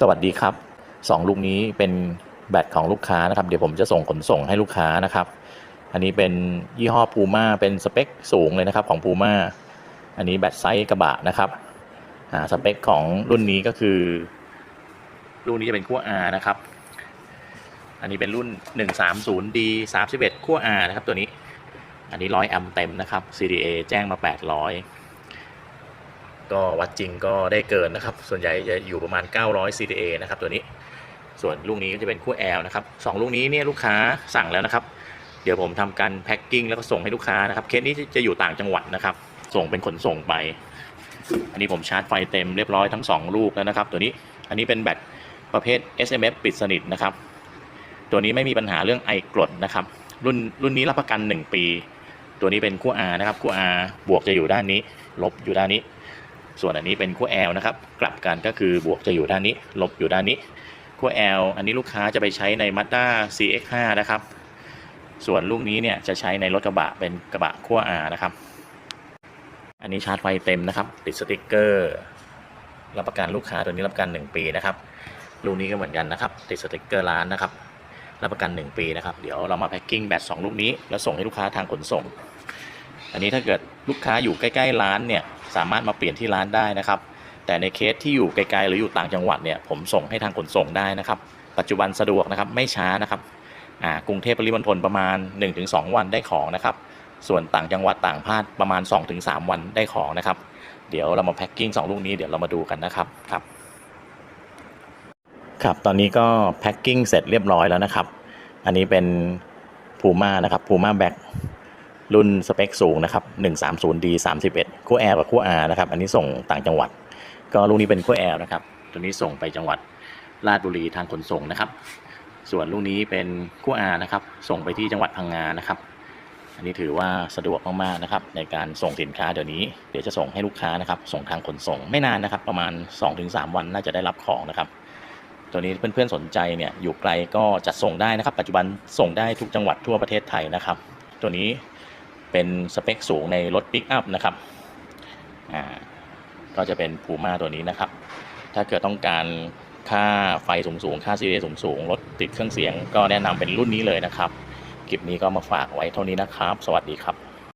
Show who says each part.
Speaker 1: สวัสดีครับสองลูกนี้เป็นแบตของลูกค้านะครับ เดี๋ยวผมจะส่งขนส่งให้ลูกค้านะครับ อันนี้เป็นยี่ห้อพูม่าเป็นสเปคสูงเลยนะครับของพูม่าอันนี้แบตไซส์กระบะนะครับอ่าสเปคของรุ่นนี้ก็คือ รุ่นนี้จะเป็นขั้ว R นะครับ อันนี้เป็นรุ่น 130D 31ขั้ว R นะครับตัวนี้ อันนี้ 100 แอมป์เต็มนะครับ CDA แจ้งมา 800 ก็วัดจริงก็ได้เกินนะครับ ส่วนใหญ่จะอยู่ประมาณ 900 CDA นะครับตัวนี้ ส่วนลูกนี้ก็จะเป็นขั้ว L นะครับสองลูกนี้เนี่ยลูกค้าสั่งแล้วนะครับ เดี๋ยวผมทำการแพ็คกิ้งแล้วก็ส่งให้ลูกค้านะครับ เคสนี้จะอยู่ต่างจังหวัดนะครับ ส่งเป็นขนส่งไป อันนี้ผมชาร์จไฟเต็มเรียบร้อยทั้ง 2 ลูกแล้วนะครับ ตัวนี้ อันนี้เป็นแบตประเภท SMS ปิดสนิทนะครับ ตัวนี้ไม่มีปัญหาเรื่องไอกรดนะครับ รุ่นรุ่นนี้รับประกัน 1 ปี ตัวนี้เป็นขั้ว R นะครับขั้ว R บวกจะอยู่ด้านนี้ ลบอยู่ด้านนี้ ส่วนอันนี้เป็นขั้ว L นะครับกลับกันก็คือบวกจะอยู่ด้านนี้ ลบอยู่ด้านนี้ขั้ว L อันนี้ลูกค้าจะไปใช้ใน Mazda CX5 นะครับ ส่วนลูกนี้เนี่ยจะใช้ในรถกระบะเป็นกระบะขั้ว R นะครับ อันนี้ชาร์จไฟเต็มนะครับ ติดสติกเกอร์รับประกันลูกค้าตัวนี้รับประกัน 1 ปีนะครับลูกนี้ก็เหมือนกันนะครับ ติดสติกเกอร์ร้านนะครับรับประกัน 1 ปีนะครับ เดี๋ยวเรามาแพ็คกิ้งแบต2ลูกนี้ แล้วส่งให้ลูกค้าทางขนส่ง อันนี้ถ้าเกิดลูกค้าอยู่ใกล้ๆร้านเนี่ยสามารถมาเปลี่ยนที่ร้านได้นะครับ แต่ในเคสที่อยู่ไกลๆหรืออยู่ต่างจังหวัดเนี่ยผมส่งให้ทางขนส่งได้นะครับ ปัจจุบันสะดวกนะครับไม่ช้านะครับกรุงเทพปริมณฑลประมาณ 1-2 วันได้ของนะครับส่วนต่างจังหวัดต่างภาคประมาณ 2-3 วันได้ของนะครับ เดี๋ยวเรามาแพ็คกิ้ง2ลูกนี้เดี๋ยวเรามาดูกันนะครับครับ ครับตอนนี้ก็แพ็คกิ้งเสร็จเรียบร้อยแล้วนะครับ อันนี้เป็นพูม่านะครับพูม่าแบ็ก รุ่นสเปคสูงนะครับ 130D 31 คู่ L กับคู่ R นะครับ อันนี้ส่งต่างจังหวัด ก็ลูกนี้เป็นคู่ L นะครับ ตัวนี้ส่งไปจังหวัดราชบุรีทางขนส่งนะครับ ส่วนลูกนี้เป็นคู่ R นะครับ ส่งไปที่จังหวัดพังงานะครับ อันนี้ถือว่าสะดวกมากๆนะครับ ในการส่งสินค้าเดี๋ยวนี้ เดี๋ยวจะส่งให้ลูกค้านะครับ ส่งทางขนส่งไม่นานนะครับ ประมาณ 2-3 วันน่าจะได้รับของนะครับตัวนี้เพื่อนๆสนใจเนี่ยอยู่ไกลก็จัดส่งได้นะครับ ปัจจุบันส่งได้ทุกจังหวัดทั่วประเทศไทยนะครับ ตัวนี้ เป็นสเปคสูงในรถปิกอัพนะครับอ่าก็จะเป็นพูม่าตัวนี้นะครับ ถ้าเกิดต้องการค่าไฟสูงๆ ค่าซีเรียสูงๆ รถติดเครื่องเสียงก็แนะนำเป็นรุ่นนี้เลยนะครับ คลิปนี้ก็มาฝากไว้เท่านี้นะครับ สวัสดีครับ